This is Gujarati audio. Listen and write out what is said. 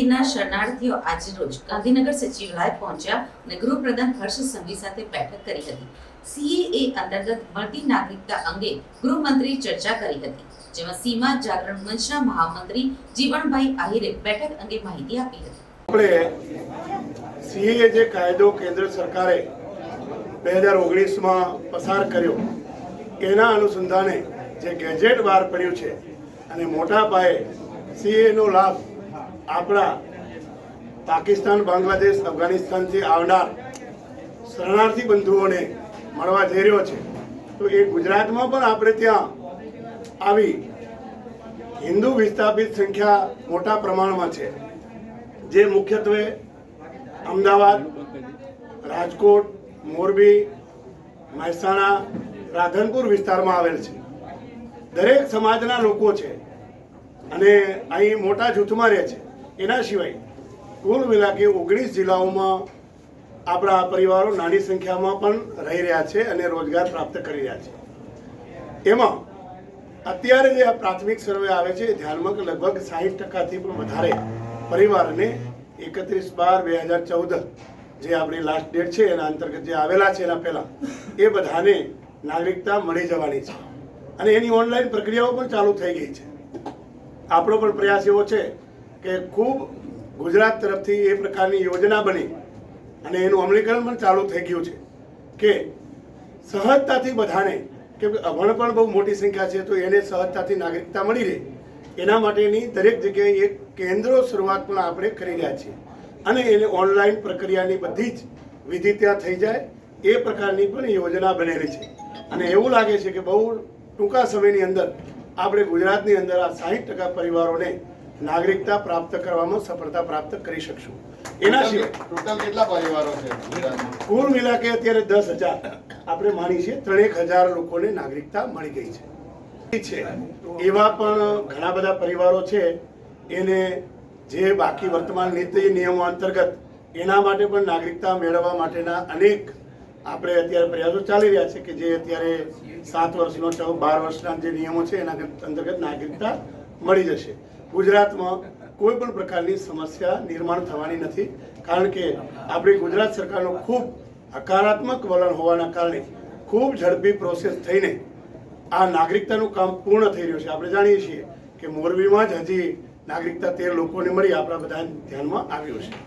આજે રોજ ગાંધીનગર સચિવાલય પહોંચ્યા અને ગૃહપ્રધાન હર્ષ સંઘવી સાથે બેઠક કરી હતી. સીએએ અંતર્ગત મળતી નાગરિકતા અંગે ગૃહમંત્રી ચર્ચા કરી હતી, જેમાં સીમા જાગરણ મંચના મહામંત્રી જીવણભાઈ આહિરે બેઠક અંગે માહિતી આપી હતી. આપણે સીએએ જે કાયદો કેન્દ્ર સરકારે બે હજાર ઓગણીસમાં પસાર કર્યો, એના અનુસંધાને જે ગેજેટ બહાર પડ્યું છે અને મોટા પાયે સીએનો લાભ આપણા પાકિસ્તાન, બાંગ્લાદેશ, અફઘાનિસ્તાનથી આવનાર શરણાર્થી બંધુઓને મળવા જઈ રહ્યો છે. તો એ ગુજરાતમાં પણ આપણે ત્યાં આવી હિન્દુ વિસ્થાપિત સંખ્યા મોટા પ્રમાણમાં છે. જે મુખ્યત્વે અમદાવાદ, રાજકોટ, મોરબી, મહેસાણા, રાધનપુર વિસ્તારમાં આવેલ છે. દરેક સમાજના લોકો છે અને અહીં મોટા જૂથમાં રહે છે. એના સિવાય કુલ મિલાકે ઓગણીસ જિલ્લાઓમાં આપણા પરિવારો નાની સંખ્યામાં પણ રહી રહ્યા છે અને રોજગાર પ્રાપ્ત કરી રહ્યા છે. એમાં અત્યારે જે આ પ્રાથમિક સર્વે આવે છે ધ્યાનમાં લગભગ સાહીઠ ટકાથી પણ વધારે પરિવારને એકત્રીસ બાર બે હજાર ચૌદ જે આપણી લાસ્ટ ડેટ છે, એના અંતર્ગત જે આવેલા છે, એના પહેલાં, એ બધાને નાગરિકતા મળી જવાની છે. અને એની ઓનલાઈન પ્રક્રિયાઓ પણ ચાલુ થઈ ગઈ છે. આપણો પણ પ્રયાસ એવો છે કે ખૂબ ગુજરાત તરફથી એ પ્રકારની યોજના બની અને એનું અમલીકરણ પણ ચાલુ થઈ ગયું છે કે સહજતાથી બધાને, કે અભણ પણ બહુ મોટી સંખ્યા છે, તો એને સહજતાથી નાગરિકતા મળી રહે. એના માટેની દરેક જગ્યાએ એક કેન્દ્રો શરૂઆત પણ આપણે કરી રહ્યા છીએ. અને એને ઓનલાઈન પ્રક્રિયાની બધી જ વિધિ ત્યાં થઈ જાય, એ પ્રકારની પણ યોજના બનેલી છે. અને એવું લાગે છે કે બહુ ટૂંકા સમયની અંદર આપણે ગુજરાતની અંદર આ સાહીઠ ટકા પરિવારોને નાગરિકતા પ્રાપ્ત કરવામાં સફળતા પ્રાપ્ત કરી શકશું. એના સિવાય ટોટલ કેટલા પરિવારો છે? કુલ મિલાકે અત્યારે દસ હજાર. આપણે માની છીએ ત્રણેક હજાર લોકોને નાગરિકતા મળી ગઈ છે. છે. એવા પણ ઘણા બધા પરિવારો છે. એને જે બાકી વર્તમાન નીતિ નિયમો અંતર્ગત એના માટે પણ નાગરિકતા મેળવવા માટેના અનેક આપણે અત્યારે પ્રયાસો ચાલી રહ્યા છે કે જે અત્યારે સાત વર્ષનો ચૌદ બાર વર્ષના જે નિયમો છે એના અંતર્ગત નાગરિકતા મળી જશે. ગુજરાતમાં કોઈ પણ પ્રકારની સમસ્યા નિર્માણ થવાની નથી, કારણ કે આપણી ગુજરાત સરકારનું ખૂબ હકારાત્મક વલણ હોવાના કારણે ખૂબ ઝડપી પ્રોસેસ થઈને આ નાગરિકતાનું કામ પૂર્ણ થઈ રહ્યું છે. આપણે જાણીએ છીએ કે મોરબીમાં જ હજી નાગરિકતા તેર લોકોને મળી. આપણા બધા ધ્યાનમાં આવ્યું છે.